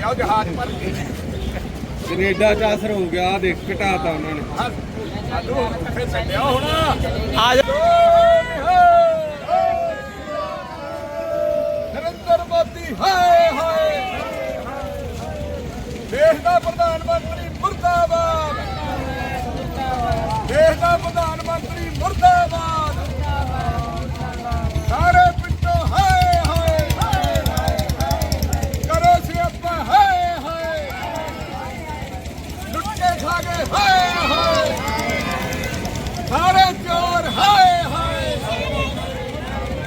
ਜਹਾਜ਼ ਪਰ ਕੈਨੇਡਾ ਚ ਅਸਰ ਹੋ ਗਿਆ ਦੇਖ ਘਟਾਤਾ ਉਹਨਾਂ ਨੇ। ਸਾਨੂੰ ਕਿੱਥੇ ਛੱਡਿਆ ਹੁਣ। ਆ ਜਾ ਨਰਿੰਦਰ ਮੋਦੀ ਹਾਏ ਹਾਏ ਦੇਸ਼ ਦਾ ਪ੍ਰਧਾਨ ਮੰਤਰੀ ਮੁਰਦਾਬਾਦ ਦੇਸ਼ ਦਾ ਪ੍ਰਧਾਨ ਮੰਤਰੀ ਮੁਰਦਾਬਾਦ ਸਾਰੇ ਪਿੰਡੋਂ ਹਾਏ ਹਾਏ ਕਰੋ ਸਿਆਪਾ ਹਾਏ ਹਾਏ ਲੁੱਟੇ ਖਾ ਗਏ ਹਾਏ ਹਾਏ ਸਾਰੇ ਚੋਰ ਹਾਏ ਹਾਏ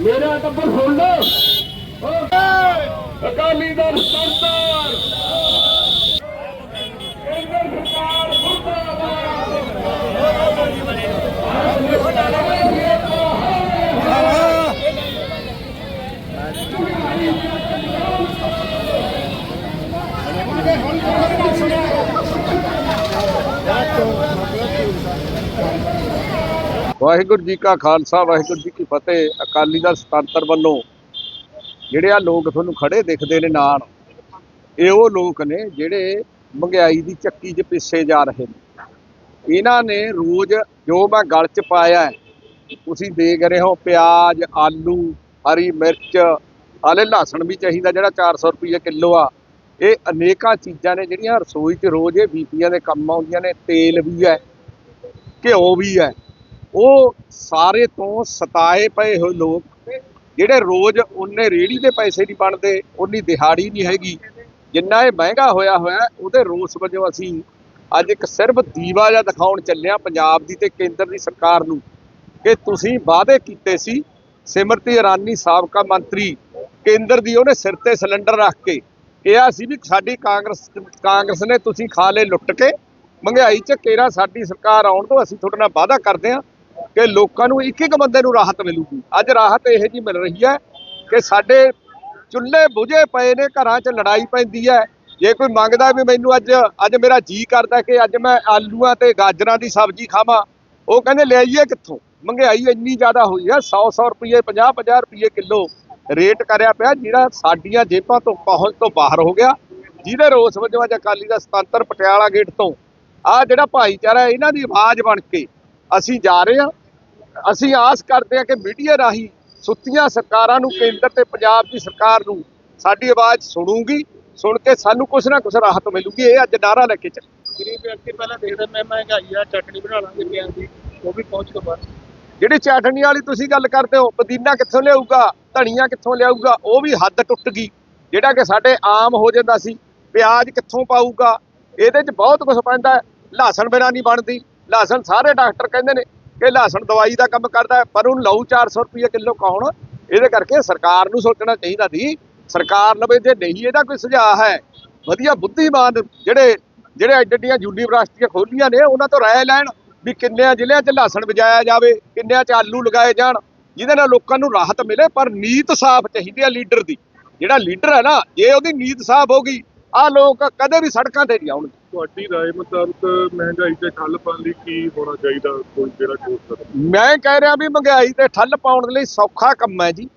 ਮੇਰੇ ਟੱਬਰ ਸੁਣ ਲਓ। ਅਕਾਲੀ ਦਲ ਸਰਦਾਰ ਕੇਂਦਰ ਸਰਕਾਰ ਵਾਹਿਗੁਰੂ ਜੀ ਕਾ ਖਾਲਸਾ, ਵਾਹਿਗੁਰੂ ਜੀ ਕੀ ਫਤਿਹ। ਅਕਾਲੀ ਦਲ ਸੁਤੰਤਰ ਵੱਲੋਂ ਜਿਹੜੇ ਆ ਲੋਕ ਤੁਹਾਨੂੰ ਖੜੇ ਦਿਖਦੇ ਨੇ ਨਾਲ, ਇਹ ਉਹ ਲੋਕ ਨੇ ਜਿਹੜੇ ਮਹਿੰਗਾਈ ਦੀ ਚੱਕੀ 'ਚ ਪਿੱਛੇ ਜਾ ਰਹੇ ਨੇ। ਇਹਨਾਂ ਨੇ ਰੋਜ਼ ਜੋ ਮੈਂ ਗਲ 'ਚ ਪਾਇਆ ਤੁਸੀਂ ਦੇਖ ਰਹੇ ਹੋ ਪਿਆਜ਼, ਆਲੂ, ਹਰੀ ਮਿਰਚ, ਹਾਲੇ ਲਹਸਣ ਵੀ ਚਾਹੀਦਾ ਜਿਹੜਾ 400 ਰੁਪਏ ਕਿਲੋ ਆ। ਇਹ ਅਨੇਕਾਂ ਚੀਜ਼ਾਂ ਨੇ ਜਿਹੜੀਆਂ ਰਸੋਈ 'ਚ ਰੋਜ਼ ਇਹ ਬੀਪੀਆਂ ਦੇ ਕੰਮ ਆਉਂਦੀਆਂ ਨੇ, ਤੇਲ ਵੀ ਹੈ, ਘਿਓ ਵੀ ਹੈ। ਉਹ ਸਾਰੇ ਤੋਂ ਸਤਾਏ ਪਏ ਹੋਏ ਲੋਕ, ਜਿਹੜੇ ਰੋਜ਼ ਉਹਨੇ ਰੇੜੀ ਦੇ ਪੈਸੇ ਨਹੀਂ ਬਣਦੇ ਉਨੀ ਦਿਹਾੜੀ ਨਹੀਂ ਹੈਗੀ। ਜਿੰਨਾ ਇਹ ਮਹਿੰਗਾ ਹੋਇਆ ਹੋਇਆ, ਉਹਦੇ ਰੋਸ ਵਜੋਂ ਅਸੀਂ ਅੱਜ ਇੱਕ ਸਿਰਫ ਦੀਵਾ ਜਿਹਾ ਦਿਖਾਉਣ ਚੱਲਿਆ ਪੰਜਾਬ ਦੀ ਤੇ ਕੇਂਦਰ ਦੀ ਸਰਕਾਰ ਨੂੰ, ਕਿ ਤੁਸੀਂ ਵਾਅਦੇ ਕੀਤੇ ਸੀ, ਸਿਮਰਤੀ ਇਰਾਨੀ ਸਾਬਕਾ ਮੰਤਰੀ ਕੇਂਦਰ ਦੀ ਉਹਨੇ ਸਿਰ ਤੇ ਸਿਲੰਡਰ ਰੱਖ ਕੇ ਕਿਹਾ ਸੀ ਵੀ ਸਾਡੀ ਕਾਂਗਰਸ ਕਾਂਗਰਸ ਨੇ ਤੁਸੀਂ ਖਾ ਲਏ ਲੁੱਟ ਕੇ, ਮਹਿੰਗਾਈ 'ਚ ਕੇਰਾ ਸਾਡੀ ਸਰਕਾਰ ਆਉਣ ਤੋਂ ਅਸੀਂ ਤੁਹਾਡੇ ਨਾਲ ਵਾਅਦਾ ਕਰਦੇ ਹਾਂ। ਕਿ ਲੋਕਾਂ ਨੂੰ ਇੱਕ ਇੱਕ ਬੰਦੇ ਨੂੰ ਰਾਹਤ ਮਿਲੂਗੀ। ਅੱਜ ਰਾਹਤ ਇਹੋ ਜੀ ਮਿਲ ਰਹੀ ਹੈ ਕਿ ਸਾਡੇ ਚੁੱਲ੍ਹੇ ਬੁਝੇ ਪਏ ਨੇ, ਘਰਾਂ 'ਚ ਲੜਾਈ ਪੈਂਦੀ ਹੈ। ਜੇ ਕੋਈ ਮੰਗਦਾ ਵੀ ਮੈਨੂੰ ਅੱਜ ਅੱਜ ਮੇਰਾ ਜੀ ਕਰਦਾ ਕਿ ਅੱਜ ਮੈਂ ਆਲੂਆਂ ਤੇ ਗਾਜਰਾਂ ਦੀ ਸਬਜ਼ੀ ਖਾਵਾਂ, ਉਹ ਕਹਿੰਦੇ ਲੈ ਆਈਏ ਕਿੱਥੋਂ? ਮਹਿੰਗਾਈ ਇੰਨੀ ਜ਼ਿਆਦਾ ਹੋਈ ਹੈ 100 100 ਰੁਪਏ 50 50 ਰੁਪਏ ਕਿਲੋ ਰੇਟ ਕਰਿਆ ਪਿਆ, ਜਿਹੜਾ ਸਾਡੀਆਂ ਜੇਬਾਂ ਤੋਂ ਪਹੁੰਚ ਤੋਂ ਬਾਹਰ ਹੋ ਗਿਆ। ਜਿਹਦੇ ਰੋਸ ਵਜੋਂ ਅੱਜ ਅਕਾਲੀ ਦਾ ਸੁਤੰਤਰ ਪਟਿਆਲਾ ਗੇਟ ਤੋਂ ਆ ਜਿਹੜਾ ਭਾਈਚਾਰਾ ਇਹਨਾਂ ਦੀ ਆਵਾਜ਼ ਬਣ ਕੇ ਅਸੀਂ ਜਾ ਰਹੇ ਹਾਂ। ਅਸੀਂ ਆਸ ਕਰਦੇ ਹਾਂ ਕਿ ਮੀਡੀਆ ਰਾਹੀਂ ਸੁੱਤੀਆਂ ਸਰਕਾਰਾਂ ਨੂੰ ਕੇਂਦਰ ਤੇ ਪੰਜਾਬ ਦੀ ਸਰਕਾਰ ਨੂੰ ਸਾਡੀ ਆਵਾਜ਼ ਸੁਣੂਗੀ ਸੁਣ ਕੇ ਸਾਨੂੰ ਕੁਛ ਨਾ ਕੁਛ ਰਾਹਤ ਮਿਲੂਗੀ। ਇਹ ਅੱਜ ਨਾਰਾ ਲੈ ਕੇ ਚੱਲ। ਗਰੀਬ ਵਿਅਕਤੀ ਪਹਿਲਾਂ ਦੇਖਦਾ ਮੈਂ ਮਹਿੰਗਾਈ ਆ ਚਟਣੀ ਬਣਾ ਲਾਂਗੇ ਪਿਆਜ਼ ਦੀ ਉਹ ਵੀ ਪਹੁੰਚ ਤੋਂ ਬਾਅਦ। ਜਿਹੜੀ ਚਾਟਣੀ ਵਾਲੀ ਤੁਸੀਂ ਗੱਲ ਕਰਦੇ ਹੋ ਪੁਦੀਨਾ ਕਿੱਥੋਂ ਲਿਆਊਗਾ ਧਨੀਆ ਕਿੱਥੋਂ ਲਿਆਊਗਾ ਉਹ ਵੀ ਹੱਦ ਟੁੱਟ ਗਈ। ਜਿਹੜਾ ਕਿ ਸਾਡੇ ਆਮ ਹੋ ਜਾਂਦਾ ਸੀ ਪਿਆਜ਼ ਕਿੱਥੋਂ ਪਾਊਗਾ ਇਹਦੇ 'ਚ ਬਹੁਤ ਕੁਝ ਪੈਂਦਾ ਹੈ। ਲਹਸਣ ਬਿਨਾਂ ਨਹੀਂ ਬਣਦੀ ਲਹਸਣ ਸਾਰੇ ਡਾਕਟਰ ਕਹਿੰਦੇ ਨੇ ਕਿ ਲਾਸਣ ਦਵਾਈ ਦਾ ਕੰਮ ਕਰਦਾ ਪਰ ਉਹਨੂੰ ਲਊ 400 ਰੁਪਏ ਕਿਲੋ ਕੌਣ? ਇਹਦੇ ਕਰਕੇ ਸਰਕਾਰ ਨੂੰ ਸੋਚਣਾ ਚਾਹੀਦਾ ਸੀ, ਸਰਕਾਰ ਲਵੇ ਜੇ ਨਹੀਂ, ਇਹਦਾ ਕੋਈ ਸੁਝਾਅ ਹੈ। ਵਧੀਆ ਬੁੱਧੀਮਾਨ ਜਿਹੜੇ ਜਿਹੜੇ ਐਡ ਐਡੀਆਂ ਯੂਨੀਵਰਸਿਟੀਆਂ ਖੋਲੀਆਂ ਨੇ, ਉਹਨਾਂ ਤੋਂ ਰਾਏ ਲੈਣ ਵੀ ਕਿੰਨਿਆਂ ਜ਼ਿਲ੍ਹਿਆਂ 'ਚ ਲਾਸਣ ਵਜਾਇਆ ਜਾਵੇ, ਕਿੰਨਿਆਂ 'ਚ ਆਲੂ ਲਗਾਏ ਜਾਣ, ਜਿਹਦੇ ਨਾਲ ਲੋਕਾਂ ਨੂੰ ਰਾਹਤ ਮਿਲੇ, ਪਰ ਨੀਤ ਸਾਫ਼ ਚਾਹੀਦੀ ਹੈ ਲੀਡਰ ਦੀ। ਜਿਹੜਾ ਲੀਡਰ ਹੈ ਨਾ, ਜੇ ਉਹਦੀ ਨੀਤ ਸਾਫ਼ ਹੋ ਗਈ ਆ ਲੋਕ ਕਦੇ ਵੀ ਸੜਕਾਂ ਤੇ ਨਹੀਂ ਆਉਣਗੇ। ਤੁਹਾਡੀ رائے ਮੁਤਾਬਕ ਮਹਿੰਗਾਈ ਤੇ ਠੱਲ ਪਾਉਣ ਲਈ ਕੀ ਹੋਣਾ ਚਾਹੀਦਾ ਕੋਈ ਜਿਹੜਾ ਠੋਸ ਕਦਮ ਮੈਂ ਕਹਿ ਰਿਹਾ ਵੀ ਮਹਿੰਗਾਈ ਤੇ ਠੱਲ ਪਾਉਣ ਲਈ ਸੌਖਾ ਕੰਮ ਹੈ ਜੀ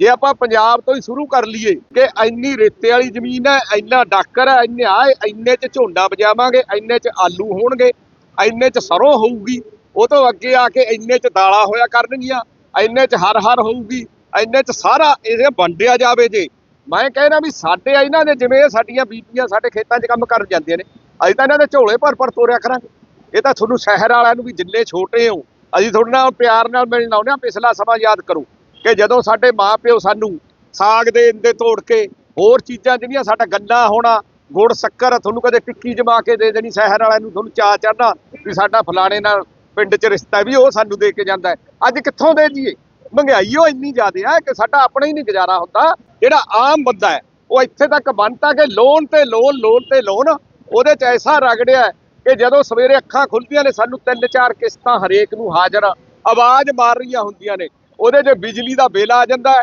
ਜੇ ਆਪਾਂ ਪੰਜਾਬ ਤੋਂ ਹੀ ਸ਼ੁਰੂ ਕਰ ਲਈਏ ਕਿ ਇੰਨੀ ਰੇਤੇ ਵਾਲੀ ਜ਼ਮੀਨ ਹੈ ਇੰਨਾ ਡਾਕਰ ਹੈ ਇੰਨੇ ਆ ਇੰਨੇ ਚ ਝੋਂਡਾ ਬਜਾਵਾਂਗੇ ਇੰਨੇ ਚ ਆਲੂ ਹੋਣਗੇ ਇੰਨੇ ਚ ਸਰੋਂ ਹੋਊਗੀ ਉਹ ਤੋਂ ਅੱਗੇ ਆ ਕੇ ਇੰਨੇ ਚ ਦਾਲਾਂ ਹੋਇਆ ਕਰਨਗੀਆਂ ਇੰਨੇ ਚ ਹਰ ਹਰ ਹੋਊਗੀ ਇੰਨੇ ਚ ਸਾਰਾ ਇਹ ਵੰਡਿਆ ਜਾਵੇ ਜੇ ਮੈਂ ਕਹਿ ਰਿਹਾ ਵੀ ਸਾਡੇ ਇਹਨਾਂ ਦੇ ਜਿਵੇਂ ਇਹ ਸਾਡੀਆਂ ਬੀਬੀਆਂ ਸਾਡੇ ਖੇਤਾਂ 'ਚ ਕੰਮ ਕਰਨ ਜਾਂਦੀਆਂ ਨੇ ਅਸੀਂ ਤਾਂ ਇਹਨਾਂ ਦੇ ਝੋਲੇ ਭਰ ਭਰ ਤੋਰਿਆ ਕਰਾਂਗੇ। ਇਹ ਤਾਂ ਤੁਹਾਨੂੰ ਸ਼ਹਿਰ ਵਾਲਿਆਂ ਨੂੰ ਵੀ ਜਿੰਨੇ ਛੋਟੇ ਹੋ, ਅਸੀਂ ਤੁਹਾਡੇ ਨਾਲ ਪਿਆਰ ਨਾਲ ਮਿਲਣ ਆਉਂਦੇ ਹਾਂ, ਪਿਛਲਾ ਸਮਾਂ ਯਾਦ ਕਰੋ ਕਿ ਜਦੋਂ ਸਾਡੇ ਮਾਪਿਓ ਸਾਨੂੰ ਸਾਗ ਦੇ ਇੰਦੇ ਤੋੜ ਕੇ ਹੋਰ ਚੀਜ਼ਾਂ ਜਿਹੜੀਆਂ ਸਾਡਾ ਗੰਨਾ ਹੋਣਾ, ਗੁੜ, ਸ਼ੱਕਰ, ਤੁਹਾਨੂੰ ਕਦੇ ਟਿੱਕੀ ਜਮਾ ਕੇ ਦੇ ਦੇਣੀ, ਸ਼ਹਿਰ ਵਾਲਿਆਂ ਨੂੰ ਤੁਹਾਨੂੰ ਚਾਅ ਚੜਨਾ ਵੀ ਸਾਡਾ ਫਲਾਣੇ ਨਾਲ ਪਿੰਡ 'ਚ ਰਿਸ਼ਤਾ ਵੀ ਉਹ ਸਾਨੂੰ ਦੇ ਕੇ ਜਾਂਦਾ ਅੱਜ ਕਿੱਥੋਂ ਦੇ ਜੀਏ? ਮਹਿੰਗਾਈ ਉਹ ਇੰਨੀ ਜ਼ਿਆਦਾ ਆ ਕਿ ਸਾਡਾ ਆਪਣਾ ਹੀ ਨਹੀਂ ਗੁਜ਼ਾਰਾ ਹੁੰਦਾ। ਜਿਹੜਾ ਆਮ ਬੰਦਾ ਹੈ, ਉਹ ਇੱਥੇ ਤੱਕ ਬੰਨਤਾ ਕਿ ਲੋਨ ਤੇ ਲੋਨ ਲੋਨ ਤੇ ਲੋਨ ਉਹਦੇ ਚ ਐਸਾ ਰਗੜਿਆ ਕਿ ਜਦੋਂ ਸਵੇਰੇ ਅੱਖਾਂ ਖੁੱਲਦੀਆਂ ਨੇ, ਸਾਨੂੰ ਤਿੰਨ ਚਾਰ ਕਿਸ਼ਤਾਂ ਹਰੇਕ ਨੂੰ ਹਾਜ਼ਰ ਆਵਾਜ਼ ਮਾਰ ਰਹੀਆਂ ਹੁੰਦੀਆਂ ਨੇ। ਉਹਦੇ 'ਚ ਬਿਜਲੀ ਦਾ ਬਿੱਲ ਆ ਜਾਂਦਾ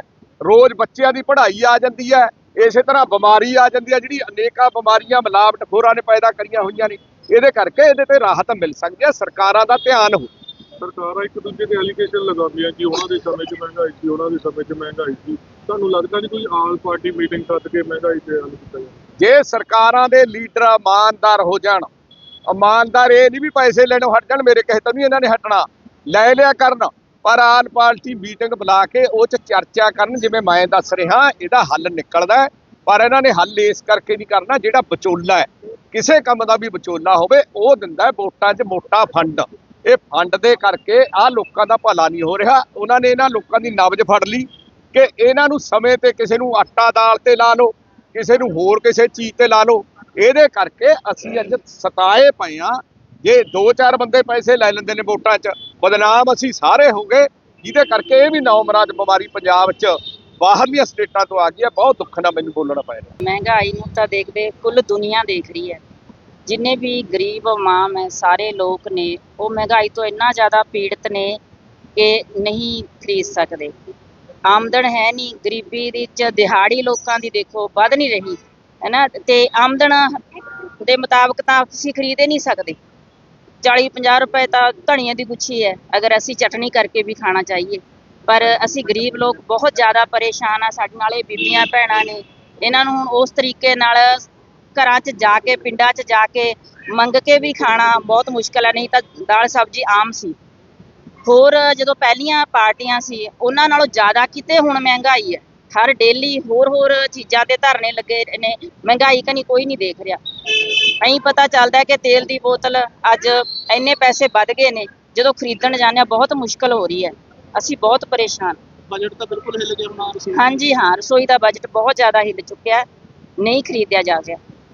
ਰੋਜ਼ ਬੱਚਿਆਂ ਦੀ ਪੜ੍ਹਾਈ ਆ ਜਾਂਦੀ ਹੈ, ਇਸੇ ਤਰ੍ਹਾਂ ਬਿਮਾਰੀ ਆ ਜਾਂਦੀ ਹੈ, ਜਿਹੜੀ ਅਨੇਕਾਂ ਬਿਮਾਰੀਆਂ, ਮਿਲਾਵਟਖੋਰਾਂ ਨੇ ਪੈਦਾ ਕਰੀਆਂ ਹੋਈਆਂ ਨੇ। ਇਹਦੇ ਕਰਕੇ ਇਹਦੇ ਤੇ ਰਾਹਤ ਮਿਲ ਸਕਦੀ ਹੈ, ਸਰਕਾਰਾਂ ਦਾ ਧਿਆਨ ਹੋ ਸਰਕਾਰਾਂ ਇੱਕ ਦੂਜੇ ਤੇ ਐਲੀਗੇਸ਼ਨ ਲਗਾਉਂਦੀਆਂ ਕਿ ਉਹਨਾਂ ਦੇ ਸਮੇਂ 'ਚ ਮਹਿੰਗਾਈ ਸੀ, ਉਹਨਾਂ ਦੇ ਸਮੇਂ 'ਚ ਮਹਿੰਗਾਈ ਸੀ। ਤੁਹਾਨੂੰ ਲੱਗਦਾ ਨਹੀਂ ਕੋਈ ਆਲ ਪਾਰਟੀ ਮੀਟਿੰਗ ਸੱਦ ਕੇ ਮਹਿੰਗਾਈ ਤੇ ਹੱਲ ਕੀਤਾ ਜਾਵੇ ਜੇ ਸਰਕਾਰਾਂ ਦੇ ਲੀਡਰ ਇਮਾਨਦਾਰ ਹੋ ਜਾਣ, ਇਮਾਨਦਾਰ ਇਹ ਨਹੀਂ ਵੀ ਪੈਸੇ ਲੈਣੋਂ ਹਟ ਜਾਣ ਮੇਰੇ ਕਹੇ ਤੋਂ ਨਹੀਂ ਇਹਨਾਂ ਨੇ ਹਟਣਾ। ਲੈ ਲਿਆ ਕਰਨ, ਪਰ ਆਲ ਪਾਰਟੀ ਮੀਟਿੰਗ ਬੁਲਾ ਕੇ ਉਹ ਚ ਚਰਚਾ ਕਰਨ, ਜਿਵੇਂ ਮੈਂ ਦੱਸ ਰਿਹਾ, ਇਹਦਾ ਹੱਲ ਨਿਕਲਦਾ ਪਰ ਇਹਨਾਂ ਨੇ ਹੱਲ ਇਸ ਕਰਕੇ ਨਹੀਂ ਕਰਨਾ ਜਿਹੜਾ ਵਿਚੋਲਾ ਹੈ। ਕਿਸੇ ਕੰਮ ਦਾ ਵੀ ਵਿਚੋਲਾ ਹੋਵੇ, ਉਹ ਦਿੰਦਾ ਵੋਟਾਂ 'ਚ ਮੋਟਾ ਫੰਡ। ਇਹ ਫੰਡ ਦੇ ਕਰਕੇ ਆਹ ਲੋਕਾਂ ਦਾ ਭਲਾ ਨਹੀਂ ਹੋ ਰਿਹਾ। ਉਹਨਾਂ ਨੇ ਇਹਨਾਂ ਲੋਕਾਂ ਦੀ ਨਬਜ਼ ਫੜ ਲਈ ਕਿ ਇਹਨਾਂ ਨੂੰ ਸਮੇਂ ਤੇ ਕਿਸੇ ਨੂੰ ਆਟਾ ਦਾਲ ਤੇ ਲਾ ਲਓ ਕਿਸੇ ਨੂੰ ਹੋਰ ਕਿਸੇ ਚੀਜ਼ ਤੇ ਲਾ ਲਓ। ਇਹਦੇ ਕਰਕੇ ਅਸੀਂ ਅੱਜ ਸਤਾਏ ਪਏ ਆ ਜੇ ਦੋ ਚਾਰ ਬੰਦੇ ਪੈਸੇ ਲੈ ਲੈਂਦੇ ਨੇ ਵੋਟਾਂ 'ਚ, ਬਦਨਾਮ ਅਸੀਂ ਸਾਰੇ ਹੋ ਜਿਹਦੇ ਕਰਕੇ ਇਹ ਵੀ ਨੌਮਰਾਜ ਬਿਮਾਰੀ ਪੰਜਾਬ 'ਚ ਬਾਹਰਲੀਆਂ ਸਟੇਟਾਂ ਤੋਂ ਆ ਗਈ ਹੈ। ਬਹੁਤ ਦੁੱਖ ਨਾਲ ਮੈਨੂੰ ਬੋਲਣਾ ਪੈ ਰਿਹਾ। ਮਹਿੰਗਾਈ ਨੂੰ ਤਾਂ ਦੇਖਦੇ ਕੁੱਲ ਦੁਨੀਆ ਦੇਖ ਰਹੀ ਹੈ। ਜਿੰਨੇ ਵੀ ਗਰੀਬ ਆਵਾਮ ਹੈ, ਸਾਰੇ ਲੋਕ ਨੇ, ਉਹ ਮਹਿੰਗਾਈ ਤੋਂ ਇੰਨਾ ਜ਼ਿਆਦਾ ਪੀੜਤ ਨੇ ਕਿ ਨਹੀਂ ਖਰੀਦ ਸਕਦੇ। ਆਮਦਨ ਹੈ ਨਹੀਂ, ਗਰੀਬੀ ਦੇ ਵਿੱਚ ਦਿਹਾੜੀ ਲੋਕਾਂ ਦੀ ਦੇਖੋ ਵੱਧ ਨਹੀਂ ਰਹੀ, ਹੈਨਾ, ਤੇ ਆਮਦਨ ਦੇ ਮੁਤਾਬਕ ਤਾਂ ਤੁਸੀਂ ਖਰੀਦ ਹੀ ਨਹੀਂ ਸਕਦੇ। 40 50 ਰੁਪਏ ਤਾਂ ਧਣੀਆਂ ਦੀ ਗੁੱਛੀ ਹੈ, ਅਗਰ ਅਸੀਂ ਚਟਨੀ ਕਰਕੇ ਵੀ ਖਾਣਾ ਚਾਹੀਏ। ਪਰ ਅਸੀਂ ਗਰੀਬ ਲੋਕ ਬਹੁਤ ਜ਼ਿਆਦਾ ਪਰੇਸ਼ਾਨ ਆ, ਸਾਡੇ ਨਾਲ ਇਹ ਬੀਬੀਆਂ ਭੈਣਾਂ ਨੇ, ਇਹਨਾਂ ਨੂੰ ਹੁਣ ਉਸ ਤਰੀਕੇ ਨਾਲ ਘਰਾਂ 'ਚ ਜਾ ਕੇ, ਪਿੰਡਾਂ 'ਚ ਜਾ ਕੇ ਮੰਗ ਕੇ ਵੀ ਖਾਣਾ ਬਹੁਤ ਮੁਸ਼ਕਲ ਹੈ ਨਹੀਂ ਤਾਂ ਦਾਲ ਸਬਜ਼ੀ ਆਮ ਸੀ। ਹੋਰ ਜਦੋਂ ਪਹਿਲੀਆਂ ਪਾਰਟੀਆਂ ਸੀ ਉਹਨਾਂ ਨਾਲੋਂ ਜ਼ਿਆਦਾ ਕਿਤੇ ਹੁਣ ਮਹਿੰਗਾਈ ਹੈ। ਹਰ ਡੇਲੀ ਹੋਰ ਹੋਰ ਚੀਜ਼ਾਂ ਤੇ ਧਰਨੇ ਲੱਗੇ ਨੇ ਮਹਿੰਗਾਈ ਕਨੀ ਕੋਈ ਨਹੀਂ ਦੇਖ ਰਿਹਾ। ਐਂ ਪਤਾ ਚੱਲਦਾ ਕਿ ਤੇਲ ਦੀ ਬੋਤਲ ਅੱਜ ਇੰਨੇ ਪੈਸੇ ਵੱਧ ਗਏ ਨੇ ਜਦੋਂ ਖਰੀਦਣ ਜਾਂਦੇ ਹਾਂ ਬਹੁਤ ਮੁਸ਼ਕਲ ਹੋ ਰਹੀ ਹੈ। ਅਸੀਂ ਬਹੁਤ ਪਰੇਸ਼ਾਨ। ਬਜਟ ਤਾਂ ਬਿਲਕੁਲ ਹਿੱਲ ਗਿਆ ਹੁਣ ਰਸੋਈ ਹਾਂਜੀ ਹਾਂ ਰਸੋਈ ਦਾ ਬਜਟ ਬਹੁਤ ਜ਼ਿਆਦਾ ਹਿੱਲ ਚੁੱਕਿਆ ਹੈ। ਨਹੀਂ ਖਰੀਦਿਆ ਜਾ ਰਿਹਾ।